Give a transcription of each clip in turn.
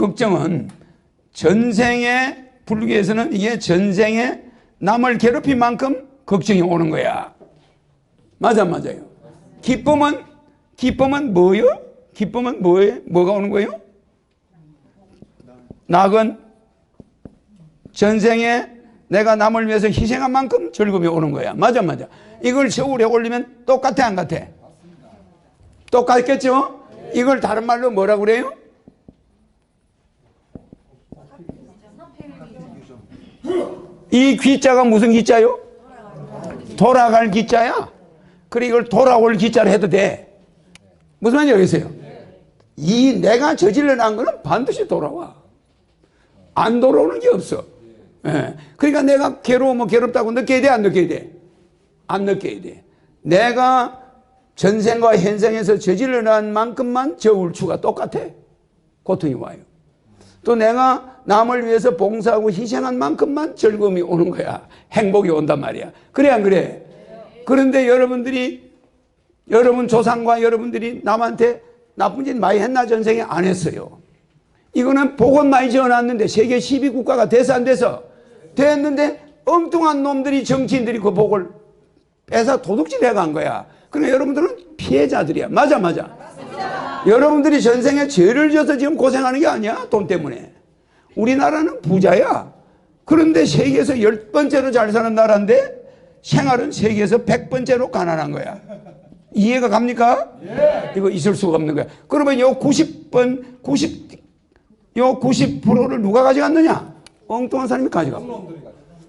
걱정은 전생에 불교에서는 이게 전생에 남을 괴롭힌 만큼 걱정이 오는 거야. 맞아, 맞아요. 기쁨은, 기쁨은 뭐요? 기쁨은 뭐예요? 뭐가 오는 거예요? 낙은 전생에 내가 남을 위해서 희생한 만큼 즐거움이 오는 거야. 맞아, 맞아. 이걸 저울에 올리면 똑같아, 안 같아? 똑같겠죠? 이걸 다른 말로 뭐라 그래요? 이 귀자가 무슨 귀자요? 돌아갈 귀자야. 그래 이걸 돌아올 귀자를 해도 돼. 무슨 말인지 알겠어요? 이 내가 저질러 난 거는 반드시 돌아와. 안 돌아오는 게 없어. 예. 그러니까 내가 괴로우면 괴롭다고 느껴야 돼, 안 느껴야 돼? 안 느껴야 돼. 내가 전생과 현생에서 저질러 난 만큼만 저 울추가 똑같아. 고통이 와요. 또 내가 남을 위해서 봉사하고 희생한 만큼만 즐거움이 오는 거야. 행복이 온단 말이야. 그래, 안 그래? 그런데 여러분들이, 여러분 조상과 여러분들이 남한테 나쁜 짓 많이 했나 전생에 안 했어요. 이거는 복은 많이 지어놨는데 세계 12국가가 돼서 안 돼서 됐는데 엉뚱한 놈들이 정치인들이 그 복을 뺏어 도둑질 해 간 거야. 그러니까 여러분들은 피해자들이야. 맞아, 맞아. 여러분들이 전생에 죄를 져서 지금 고생하는 게 아니야. 돈 때문에. 우리나라는 부자야. 그런데 세계에서 열 번째로 잘 사는 나라인데 생활은 세계에서 백 번째로 가난한 거야. 이해가 갑니까? 이거 있을 수가 없는 거야. 그러면 요 90번, 90, 요 90%를 누가 가져갔느냐? 엉뚱한 사람이 가져가.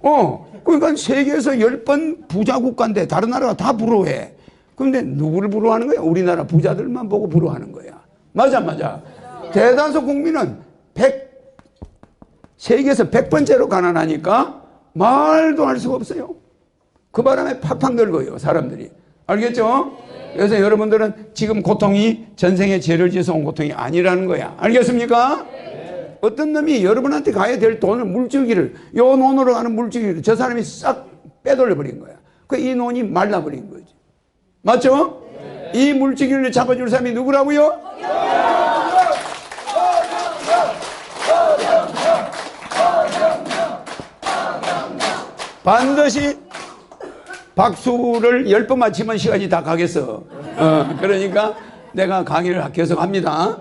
어, 그러니까 세계에서 열 번 부자 국가인데 다른 나라가 다 부러워해. 그런데 누구를 부러워하는 거야? 우리나라 부자들만 보고 부러워하는 거야. 맞아, 맞아. 대다수 국민은 100, 세계에서 100번째로 가난하니까 말도 할 수가 없어요. 그 바람에 팍팍 늙어요, 사람들이. 알겠죠? 그래서 여러분들은 지금 고통이 전생에 죄를 지어서 온 고통이 아니라는 거야. 알겠습니까? 어떤 놈이 여러분한테 가야 될 돈을 물주기를 요 논으로 가는 물주기를 저 사람이 싹 빼돌려 버린 거야. 그 이 논이 말라버린 거지. 맞죠? 이 물주기를 잡아줄 사람이 누구라고요? 반드시 박수를 열 번 맞히면 시간이 다 가겠어. 어, 그러니까 내가 강의를 계속 합니다.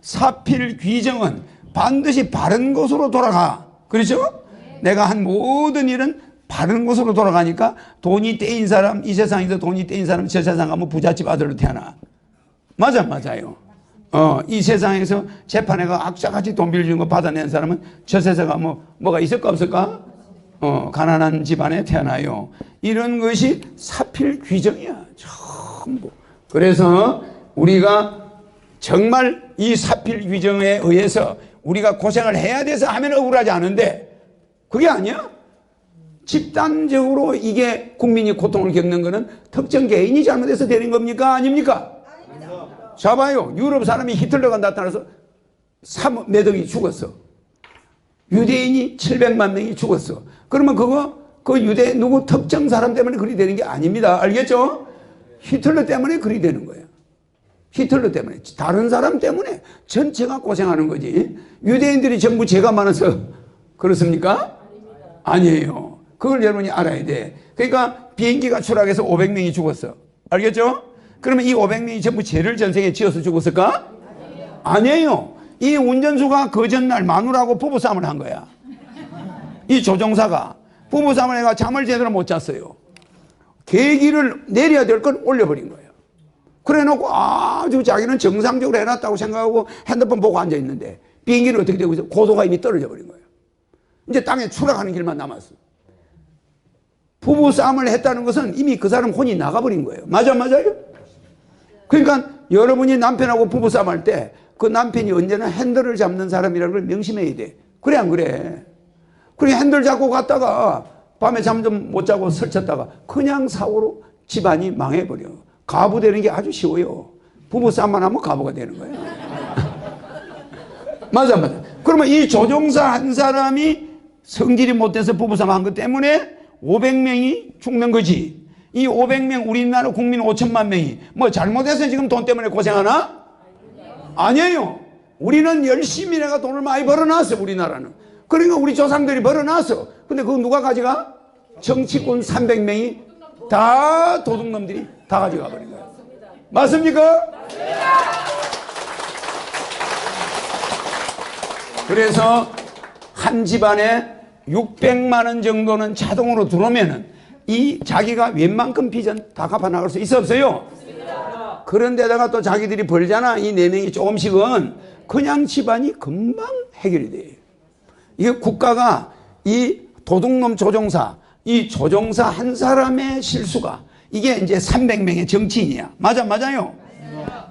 사필 귀정은 반드시 바른 곳으로 돌아가. 그렇죠? 내가 한 모든 일은 바른 곳으로 돌아가니까 돈이 떼인 사람, 이 세상에서 돈이 떼인 사람, 저 세상 가면 부잣집 아들로 태어나. 맞아, 맞아요. 어, 이 세상에서 재판에 가 악자같이 돈 빌려준 거 받아낸 사람은 저 세상 가면 뭐가 있을까 없을까? 어, 가난한 집안에 태어나요. 이런 것이 사필 규정이야. 전부. 그래서 우리가 정말 이 사필 규정에 의해서 우리가 고생을 해야 돼서 하면 억울하지 않은데 그게 아니야. 집단적으로 이게 국민이 고통을 겪는 것은 특정 개인이 잘못해서 되는 겁니까? 아닙니까? 자 봐요. 유럽 사람이 히틀러가 나타나서 3, 몇 억이 죽었어. 유대인이 700만 명이 죽었어. 그러면 그거 그 유대 누구 특정 사람 때문에 그리 되는 게 아닙니다. 알겠죠? 히틀러 때문에 그리 되는 거예요. 히틀러 때문에 다른 사람 때문에 전체가 고생하는 거지. 유대인들이 전부 죄가 많아서 그렇습니까? 아니에요. 그걸 여러분이 알아야 돼. 그러니까 비행기가 추락해서 500명이 죽었어. 알겠죠? 그러면 이 500명이 전부 죄를 전생에 지어서 죽었을까? 아니에요. 이 운전수가 그 전날 마누라하고 부부싸움을 한 거야. 이 조종사가 부부싸움을 해가 잠을 제대로 못 잤어요. 계기를 내려야 될 걸 올려버린 거예요. 그래 놓고 아주 자기는 정상적으로 해놨다고 생각하고 핸드폰 보고 앉아 있는데 비행기는 어떻게 되고 있어? 고도가 이미 떨어져 버린 거예요. 이제 땅에 추락하는 길만 남았어. 부부 싸움을 했다는 것은 이미 그 사람 혼이 나가버린 거예요. 맞아, 맞아요? 그러니까 여러분이 남편하고 부부 싸움 할 때 그 남편이 언제나 핸들을 잡는 사람이라는 걸 명심해야 돼. 그래, 안 그래? 그래, 핸들 잡고 갔다가 밤에 잠 좀 못 자고 설쳤다가 그냥 사고로 집안이 망해버려. 가부 되는 게 아주 쉬워요. 부부 싸움만 하면 가부가 되는 거예요. 맞아, 맞아. 그러면 이 조종사 한 사람이 성질이 못돼서 부부 싸움 한 것 때문에 500명이 죽는 거지. 이 500명 우리나라 국민 5천만 명이 뭐 잘못해서 지금 돈 때문에 고생하나? 아니에요. 우리는 열심히 내가 돈을 많이 벌어놨어 우리나라는 그러니까 우리 조상들이 벌어놨어 근데 그거 누가 가져가? 정치권 300명이 다 도둑놈들이 다 가져가 버린 거야 맞습니까? 그래서 한 집안에 600만 원 정도는 자동으로 들어오면은 이 자기가 웬만큼 빚은 다 갚아 나갈 수 있어 없어요? 그런데다가 또 자기들이 벌잖아 이 네 명이 조금씩은 그냥 집안이 금방 해결이 돼. 이게 국가가 이 도둑놈 조종사 이 조종사 한 사람의 실수가 이게 이제 300명의 정치인이야. 맞아 맞아요.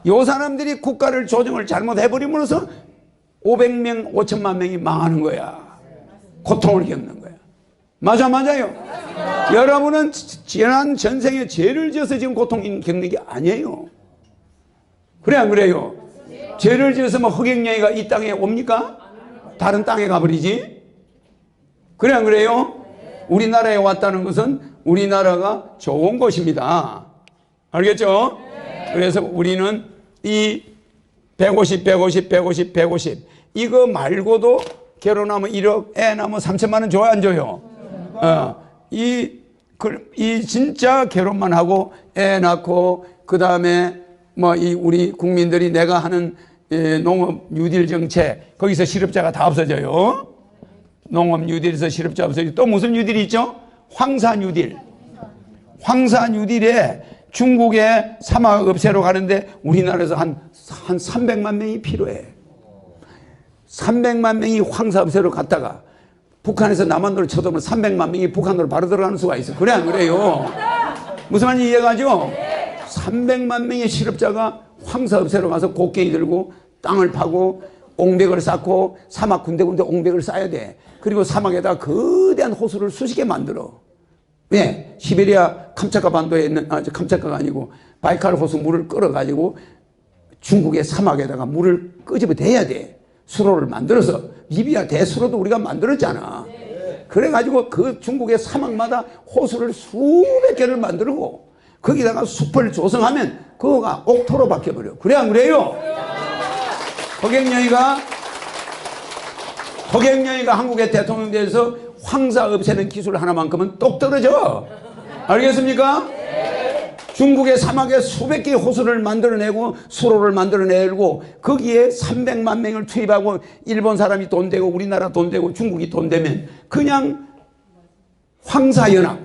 요 사람들이 국가를 조정을 잘못해버림으로써 500명 5천만 명이 망하는 거야. 고통을 겪는 거야. 맞아 맞아요. 여러분은 지난 전생에 죄를 지어서 지금 고통 겪는 게 아니에요. 그래 안 그래요? 죄를 지어서 뭐 흑행령이가 이 땅에 옵니까? 다른 땅에 가버리지? 그래 안 그래요? 우리나라에 왔다는 것은 우리나라가 좋은 곳입니다. 알겠죠? 그래서 우리는 이 150, 150, 150, 150 이거 말고도 결혼하면 1억, 애 낳으면 3천만 원 줘야 안 줘요? 어, 이, 그, 이 진짜 결혼만 하고 애 낳고 그 다음에 뭐 이 우리 국민들이 내가 하는 예, 농업 뉴딜 정책 거기서 실업자가 다 없어져요. 농업 뉴딜에서 실업자 없어지고 또 무슨 뉴딜이 있죠? 황사 뉴딜. 황사 뉴딜에 중국의 사막 업체로 가는데 우리나라에서 한, 한 300만 명이 필요해. 300만 명이 황사업체로 갔다가 북한에서 남한으로 쳐들면 300만 명이 북한으로 바로 들어가는 수가 있어. 그래 안 그래요? 무슨 말인지 이해가죠? 300만 명의 실업자가 황사업체로 가서 곡괭이 들고 땅을 파고 옹백을 쌓고 사막 군데군데 옹백을 쌓아야 돼. 그리고 사막에다 거대한 호수를 수십 개 만들어. 왜? 시베리아 캄차카 반도에 있는, 아, 저 캄차카가 아니고 바이칼 호수 물을 끌어가지고 중국의 사막에다가 물을 끄집어 대야 돼. 수로를 만들어서 리비아 대수로도 우리가 만들었잖아. 그래가지고 그 중국의 사막마다 호수를 수백 개를 만들고 거기다가 숲을 조성하면 그거가 옥토로 바뀌어버려. 그래 안 그래요? 허경영이가 허경영이가 한국의 대통령 돼서 황사 없애는 기술 하나만큼은 똑 떨어져. 알겠습니까? 중국의 사막에 수백 개의 호수를 만들어내고 수로를 만들어내고 거기에 300만 명을 투입하고 일본 사람이 돈 되고 우리나라 돈 되고 중국이 돈 되면 그냥 황사연합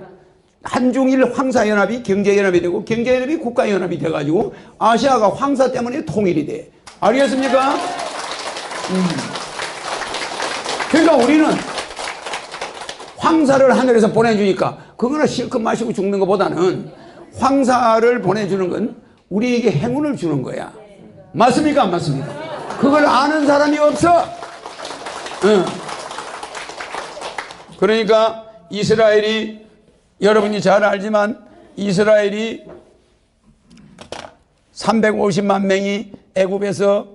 한중일 황사연합이 경제연합이 되고 경제연합이 국가연합이 돼가지고 아시아가 황사 때문에 통일이 돼 알겠습니까? 음. 그러니까 우리는 황사를 하늘에서 보내주니까 그거나 실컷 마시고 죽는 것보다는 황사를 보내주는 건 우리에게 행운을 주는 거야. 맞습니까? 안 맞습니까? 그걸 아는 사람이 없어. 응. 그러니까 이스라엘이 여러분이 잘 알지만 이스라엘이 350만 명이 애굽에서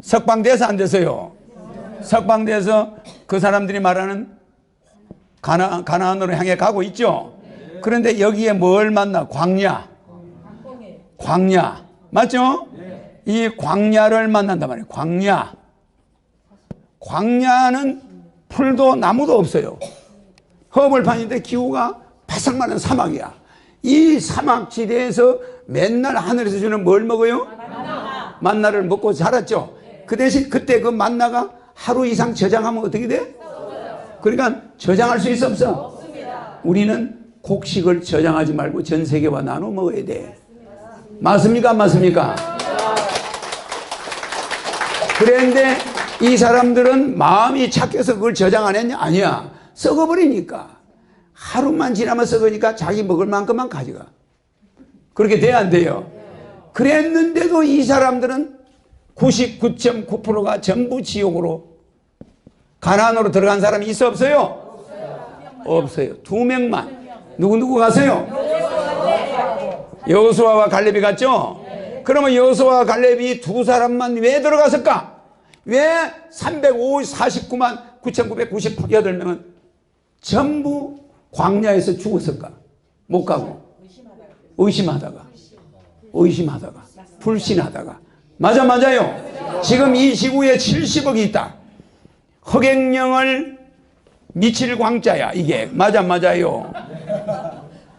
석방돼서 안 돼서요. 석방돼서 그 사람들이 말하는 가나, 가나안으로 향해 가고 있죠. 그런데 여기에 뭘 만나? 광야. 광야. 맞죠? 이 광야를 만난단 말이에요. 광야. 광야는 풀도 나무도 없어요. 허벌판인데 기후가 바삭 마른 사막이야. 이 사막지대에서 맨날 하늘에서 주는 뭘 먹어요? 만나를 먹고 자랐죠. 그 대신 그때 그 만나가 하루 이상 저장하면 어떻게 돼? 그러니까 저장할 수 있어 없어? 우리는 곡식을 저장하지 말고 전 세계와 나눠 먹어야 돼. 맞습니까? 안 맞습니까? 그런데 이 사람들은 마음이 착해서 그걸 저장 안 했냐? 아니야. 썩어버리니까. 하루만 지나면 썩으니까 자기 먹을 만큼만 가져가. 그렇게 돼야 안 돼요. 그랬는데도 이 사람들은 99.9%가 전부 지옥으로 가난으로 들어간 사람이 있어 없어요? 없어요. 두 명만. 누구누구 가세요? 여호수아와 갈렙이 갔죠? 그러면 여호수아와 갈렙이 두 사람만 왜 들어갔을까? 왜 349만 9,998명은 전부 광야에서 죽었을까? 못 가고 의심하다가 의심하다가 불신하다가 맞아, 맞아요. 지금 이 지구에 70억이 있다. 허갱령을 미칠 광자야, 이게. 맞아, 맞아요.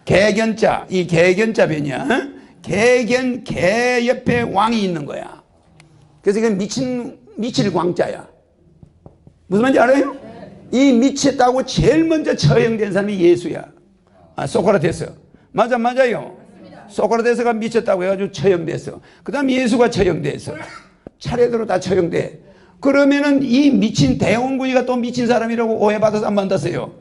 개견자, 이 개견자 변이야. 어? 개견, 개 옆에 왕이 있는 거야. 그래서 이건 미친, 미칠 광자야. 무슨 말인지 알아요? 이 미쳤다고 제일 먼저 처형된 사람이 예수야. 아, 소크라테스. 맞아, 맞아요. 소크라테스가 미쳤다고 해가지고 처형됐어. 그 다음 예수가 처형됐어. 차례대로 다 처형돼. 그러면은 이 미친 대원군이가 또 미친 사람이라고 오해받아서 안 만났어요.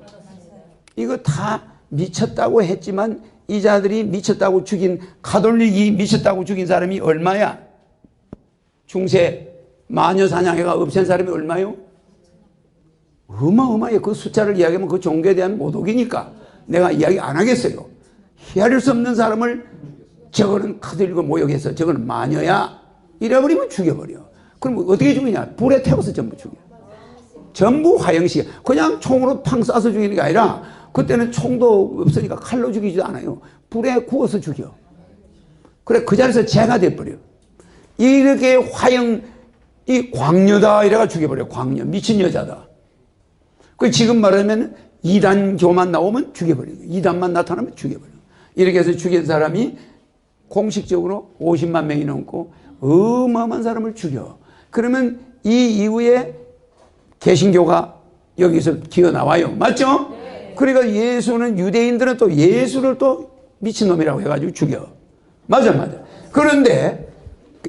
이거 다 미쳤다고 했지만 이 자들이 미쳤다고 죽인 가톨릭이 미쳤다고 죽인 사람이 얼마야? 중세 마녀 사냥해가 없앤 사람이 얼마요? 어마어마해. 그 숫자를 이야기하면 그 종교에 대한 모독이니까 내가 이야기 안 하겠어요. 헤아릴 수 없는 사람을 저거는 카톨릭을 모욕해서 저거는 마녀야. 이래버리면 죽여버려. 그럼 어떻게 죽이냐? 불에 태워서 전부 죽여. 전부 화형식. 그냥 총으로 팡 쏴서 죽이는 게 아니라 그때는 총도 없으니까 칼로 죽이지도 않아요. 불에 구워서 죽여. 그래, 그 자리에서 재가 돼버려. 이렇게 화형, 이 광녀다. 이래가 죽여버려. 광녀. 미친 여자다. 그 지금 말하면 이단 교만 나오면 죽여버려요. 이단만 나타나면 죽여버려요. 이렇게 해서 죽인 사람이 공식적으로 50만 명이 넘고 어마어마한 사람을 죽여. 그러면 이 이후에 개신교가 여기서 기어 나와요. 맞죠? 그러니까 예수는 유대인들은 또 예수를 또 미친놈이라고 해가지고 죽여. 맞아, 맞아. 그런데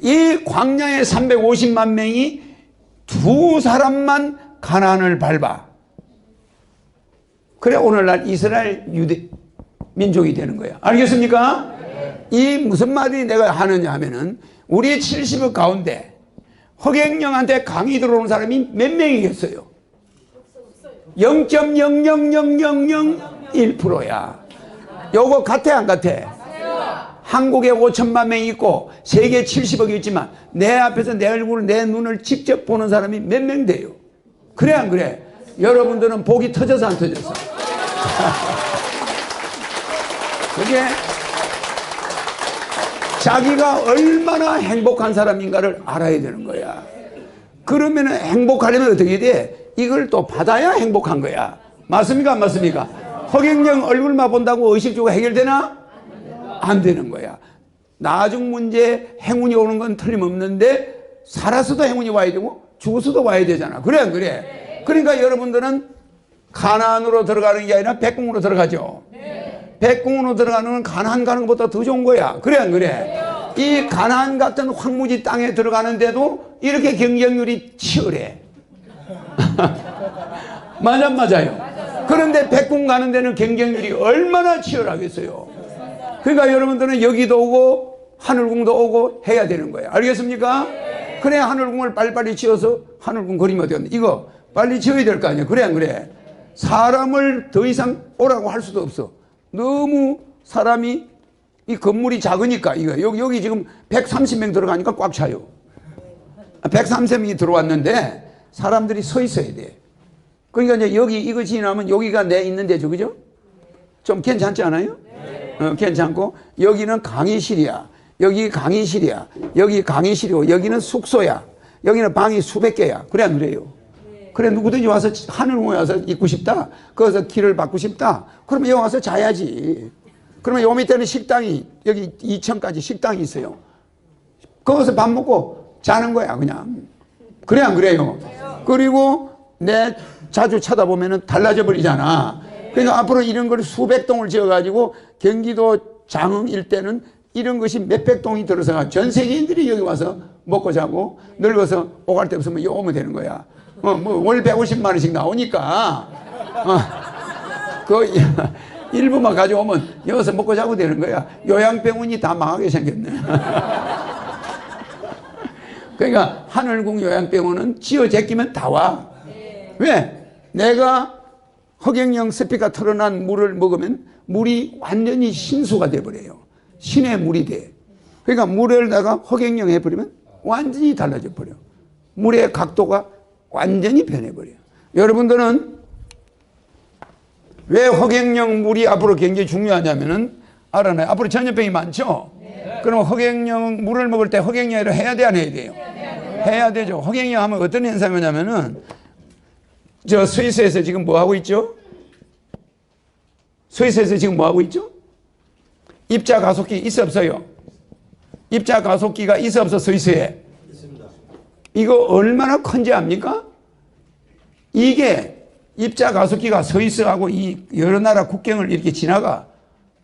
이 광야의 350만 명이 두 사람만 가난을 밟아. 그래 오늘날 이스라엘 유대 민족이 되는 거야. 알겠습니까? 이 무슨 말이 내가 하느냐 하면은 우리 70억 가운데 허경영한테 강의 들어오는 사람이 몇 명이겠어요? 0.0000001%야. 요거 같아 안 같아? 한국에 5천만 명 있고 세계 70억이 있지만 내 앞에서 내 얼굴을 내 눈을 직접 보는 사람이 몇 명 돼요? 그래 안 그래? 여러분들은 복이 터져서 안 터졌어? 그게 자기가 얼마나 행복한 사람인가를 알아야 되는 거야. 그러면 행복하려면 어떻게 돼? 이걸 또 받아야 행복한 거야. 맞습니까? 안 맞습니까? 허경영 얼굴만 본다고 의식주가 해결되나? 안 되는 거야. 나중 문제 행운이 오는 건 틀림없는데 살아서도 행운이 와야 되고 죽어서도 와야 되잖아. 그래 안 그래? 그러니까 여러분들은 가난으로 들어가는 게 아니라 백궁으로 들어가죠. 백궁으로 들어가는 건 가난 가는 것보다 더 좋은 거야. 그래 안 그래? 이 가난 같은 황무지 땅에 들어가는데도 이렇게 경쟁률이 치열해. 맞아 맞아요. 그런데 백궁 가는 데는 경쟁률이 얼마나 치열하겠어요. 그러니까 여러분들은 여기도 오고 하늘궁도 오고 해야 되는 거예요. 알겠습니까? 그래 하늘궁을 빨리빨리 지어서 하늘궁 그리면 어떻게 이거 빨리 지어야 될 거 아니야. 그래 안 그래? 사람을 더 이상 오라고 할 수도 없어. 너무 사람이 이 건물이 작으니까 이거 여기 여기 지금 130명 들어가니까 꽉 차요. 130명이 들어왔는데 사람들이 서 있어야 돼. 그러니까 이제 여기 이거 지나면 여기가 내 있는 데죠, 그죠? 좀 괜찮지 않아요? 어, 괜찮고 여기는 강의실이야. 여기 강의실이야. 여기 강의실이고 여기는 숙소야. 여기는 방이 수백 개야. 그래 안 그래요? 그래 누구든지 와서 하늘공에 와서 있고 싶다. 거기서 길을 받고 싶다. 그러면 여기 와서 자야지. 그러면 요 밑에는 식당이 여기 2층까지 식당이 있어요. 거기서 밥 먹고 자는 거야 그냥. 그래 안 그래요? 그리고 내 자주 찾아보면은 달라져 버리잖아. 그러니까 앞으로 이런 걸 수백 동을 지어가지고 경기도 장흥 일대는 이런 것이 몇백 동이 들어서 전 세계인들이 여기 와서 먹고 자고 늙어서 오갈 데 없으면 여기 오면 되는 거야. 어, 뭐월 150만 원씩 나오니까 어, 그 일부만 가져오면 여기서 먹고 자고 되는 거야. 요양병원이 다 망하게 생겼네. 그러니까 하늘궁 요양병원은 지어 제끼면 다 와. 왜? 내가 허경영 스피가 털어난 물을 먹으면 물이 완전히 신수가 돼버려요. 신의 물이 돼. 그러니까 물을 내가 허경영 해버리면 완전히 달라져 버려. 물의 각도가 완전히 변해버려. 여러분들은 왜 허경영 물이 앞으로 굉장히 중요하냐면은 알아나요. 앞으로 전염병이 많죠? 그럼 허경영 물을 먹을 때 허경영을 해야 돼 안 해야 돼요? 해야 되죠. 허경영 하면 어떤 현상이 오냐면은 저 스위스에서 지금 뭐 하고 있죠? 스위스에서 지금 뭐 하고 있죠? 입자 가속기 있어 없어요? 입자 가속기가 있어 없어 스위스에? 이거 얼마나 압니까? 이게 입자 가속기가 스위스하고 이 여러 나라 국경을 이렇게 지나가.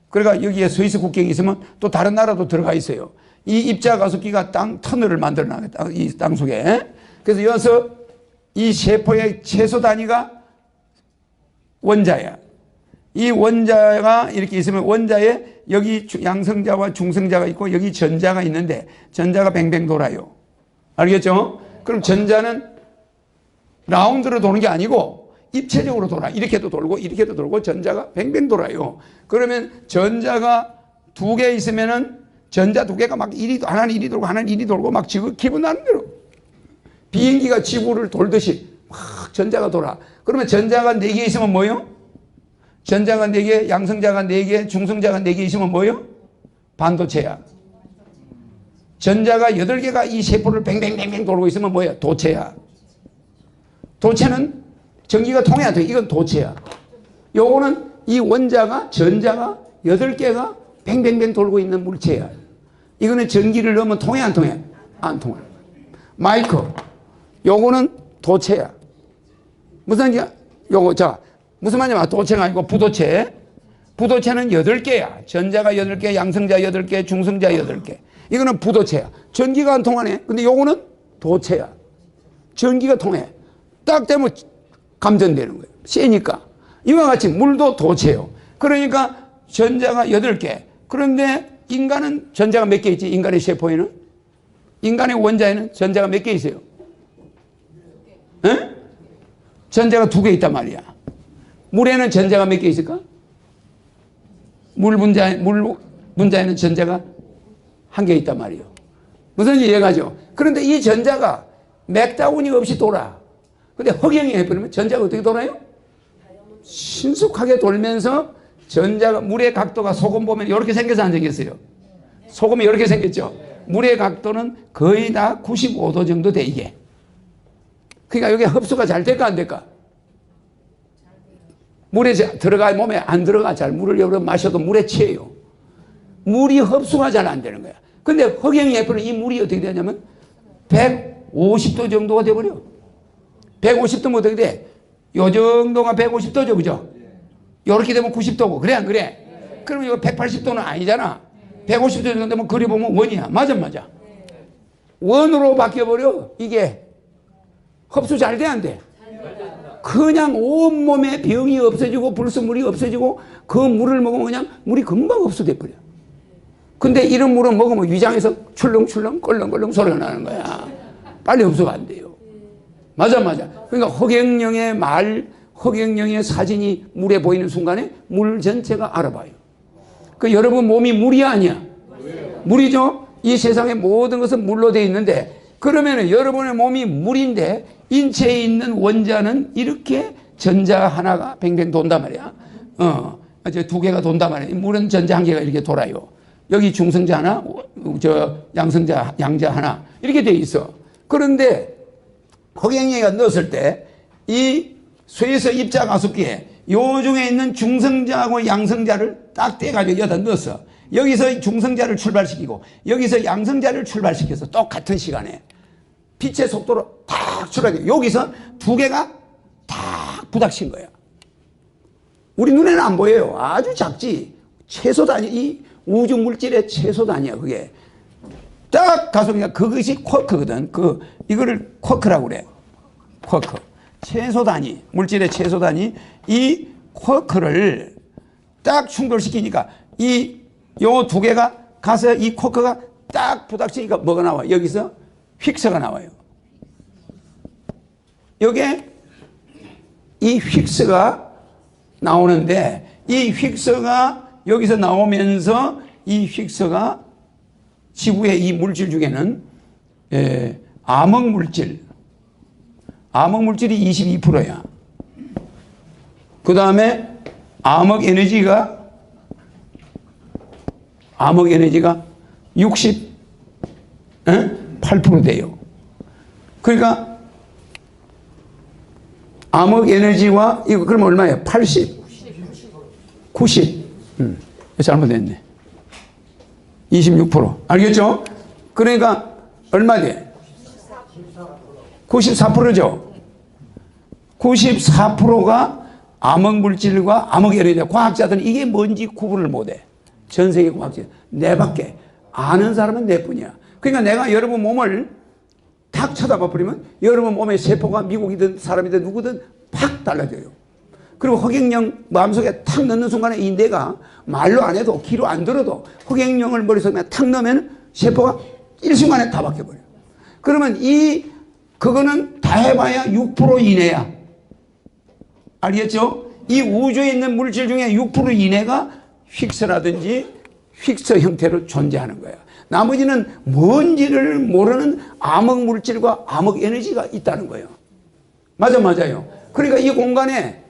그러니까 여기에 스위스 국경이 있으면 또 다른 나라도 들어가 있어요. 이 입자 가속기가 땅 터널을 만들어 나겠다. 이 땅 속에. 그래서 여기서 이 세포의 최소 단위가 원자야. 이 원자가 이렇게 있으면 원자에 여기 주- 양성자와 중성자가 있고 여기 전자가 있는데 전자가 뱅뱅 돌아요. 알겠죠? 그럼 전자는 라운드로 도는 게 아니고 입체적으로 돌아. 이렇게도 돌고 이렇게도 돌고 전자가 뱅뱅 돌아요. 그러면 전자가 두 개 있으면은 전자 두 개가 막 이리 하나는 이리 돌고 하나는 이리 돌고 막 지구 기분 나는 대로 비행기가 지구를 돌듯이 막 전자가 돌아. 그러면 전자가 네 개 있으면 뭐요? 전자가 네 개, 양성자가 네 개, 중성자가 네 개 있으면 뭐요? 반도체야. 전자가 여덟 개가 이 세포를 뱅뱅뱅뱅 돌고 있으면 뭐야? 도체야. 도체는 전기가 통해야 돼. 이건 도체야. 요거는 이 원자가 전자가 여덟 개가 뱅뱅뱅 돌고 있는 물체야. 이거는 전기를 넣으면 통해 안 통해? 안 통해. 마이크. 요거는 도체야. 무슨 말이야? 요거 자 무슨 말이냐? 도체가 아니고 부도체. 부도체는 여덟 개야. 전자가 여덟 개, 양성자 여덟 개, 중성자 여덟 개. 이거는 부도체야. 전기가 안 통하네. 근데 요거는 도체야. 전기가 통해. 딱 되면 감전되는 거예요. 세니까. 이와 같이 물도 도체요. 그러니까 전자가 8개. 그런데 인간은 전자가 몇 개 있지? 인간의 세포에는? 인간의 원자에는 전자가 몇 개 있어요? 에? 전자가 두 개 있단 말이야. 물에는 전자가 몇 개 있을까? 물 분자, 물 분자에는 전자가 한 개 있단 말이에요. 무슨 이해가죠? 그런데 이 전자가 맥다운이 없이 돌아. 근데 흑영이 해버리면 전자가 어떻게 돌아요? 신속하게 돌면서 전자가 물의 각도가 소금 보면 이렇게 생겨서 안 생겼어요. 소금이 이렇게 생겼죠. 물의 각도는 거의 다 95도 정도 돼 이게. 그러니까 이게 흡수가 잘 될까 안 될까? 물에 자- 들어가 몸에 안 들어가 잘 물을 여러 마셔도 물에 취해요. 물이 흡수가 잘 안 되는 거야. 근데 흑영이 해버리면 이 물이 어떻게 되냐면 150도 정도가 돼버려. 150도면 어떻게 돼? 요 정도가 150도죠, 그죠? 요렇게 되면 90도고, 그래, 안 그래? 그러면 이거 180도는 아니잖아. 150도 정도 되면 그려보면 원이야. 맞아, 맞아. 원으로 바뀌어버려, 이게. 흡수 잘 돼, 안 돼? 그냥 온몸에 병이 없어지고 불순물이 없어지고 그 물을 먹으면 그냥 물이 금방 흡수돼 버려. 근데 이런 물은 먹으면 위장에서 출렁출렁 껄렁껄렁 소리가 나는 거야. 빨리 흡수가 안 돼요. 맞아, 맞아. 그러니까 허경영의 말, 허경영의 사진이 물에 보이는 순간에 물 전체가 알아봐요. 그 여러분 몸이 물이 아니야. 물이죠? 이 세상의 모든 것은 물로 되어 있는데 그러면 여러분의 몸이 물인데 인체에 있는 원자는 이렇게 전자 하나가 뱅뱅 돈단 말이야. 어, 이제 두 개가 돈단 말이야. 물은 전자 한 개가 이렇게 돌아요. 여기 중성자 하나, 저 양성자, 양자 하나 이렇게 돼 있어. 그런데 허경영이가 넣었을 때 이 쇠에서 입자 가속기에 요 중에 있는 중성자하고 양성자를 딱 떼가지고 여기다 넣었어. 여기서 중성자를 출발시키고 여기서 양성자를 출발시켜서 똑같은 시간에 빛의 속도로 탁 출발해. 여기서 두 개가 탁 부닥친 거야. 우리 눈에는 안 보여요. 아주 작지. 최소 단위, 이 우주 물질의 최소 단위야, 그게. 딱 가속이가 그것이 쿼크거든. 그, 이거를 쿼크라고 그래. 쿼크. 최소 단위, 물질의 최소 단위. 이 쿼크를 딱 충돌시키니까 이 요 두 개가 가서 이 쿼크가 딱 부닥치니까 뭐가 나와? 여기서 휙스가 나와요. 요게 이 휙스가 나오는데 이 휙스가 여기서 나오면서 이 휙스가 지구의 이 물질 중에는 에, 암흑 물질, 암흑 물질이 22%야. 그 다음에 암흑 에너지가 암흑 에너지가 68% 돼요. 그러니까 암흑 에너지와 이거 그러면 얼마예요? 80, 90. 음, 잘못됐네. 26% 알겠죠? 그러니까 얼마 돼? 94%죠. 94%가 암흑 물질과 암흑 에너지다. 과학자들은 이게 뭔지 구분을 못해. 전 세계 과학자 내밖에 아는 사람은 내뿐이야. 그러니까 내가 여러분 몸을 탁 쳐다봐 버리면 여러분 몸의 세포가 미국이든 사람이든 누구든 팍 달라져요. 그리고 허경영 마음속에 탁 넣는 순간에 이 내가 말로 안 해도 귀로 안 들어도 허경영을 머릿속에 탁 넣으면 세포가 일순간에 다 바뀌어버려. 요 그러면 이 그거는 다 해봐야 6% 이내야. 알겠죠? 이 우주에 있는 물질 중에 6% 이내가 휙스라든지 휙스 형태로 존재하는 거야. 나머지는 뭔지를 모르는 암흑 물질과 암흑 에너지가 있다는 거예요. 맞아, 맞아요. 그러니까 이 공간에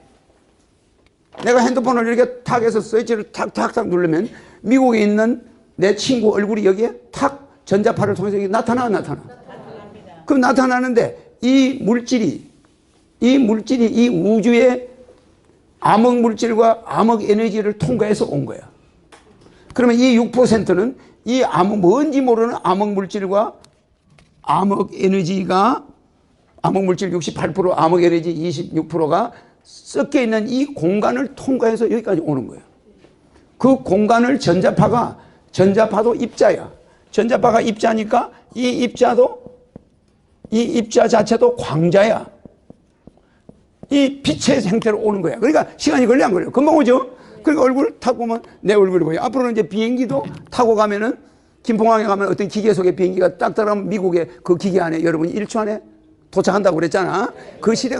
내가 핸드폰을 이렇게 탁 해서 스위치를 탁탁탁 누르면 미국에 있는 내 친구 얼굴이 여기에 탁 전자파를 통해서 여기 나타나, 나타나. 그 나타나는데 이 물질이, 이 물질이 이 우주의 암흑 물질과 암흑 에너지를 통과해서 온 거야. 그러면 이 6%는 이 암흑, 뭔지 모르는 암흑 물질과 암흑 에너지가 암흑 물질 68%, 암흑 에너지 26%가 섞여 있는 이 공간을 통과해서 여기까지 오는 거예요. 그 공간을 전자파가 전자파도 입자야. 전자파가 입자니까 이 입자도 이 입자 자체도 광자야. 이 빛의 형태로 오는 거야. 그러니까 시간이 걸려 안 걸려? 금방 오죠? 그러니까 얼굴 탁 보면 내 얼굴이 보여. 앞으로는 이제 비행기도 타고 가면은 김포항에 가면 어떤 기계 속에 비행기가 딱 들어가면 미국의 그 기계 안에 여러분이 1초 안에 도착한다고 그랬잖아. 그 시대가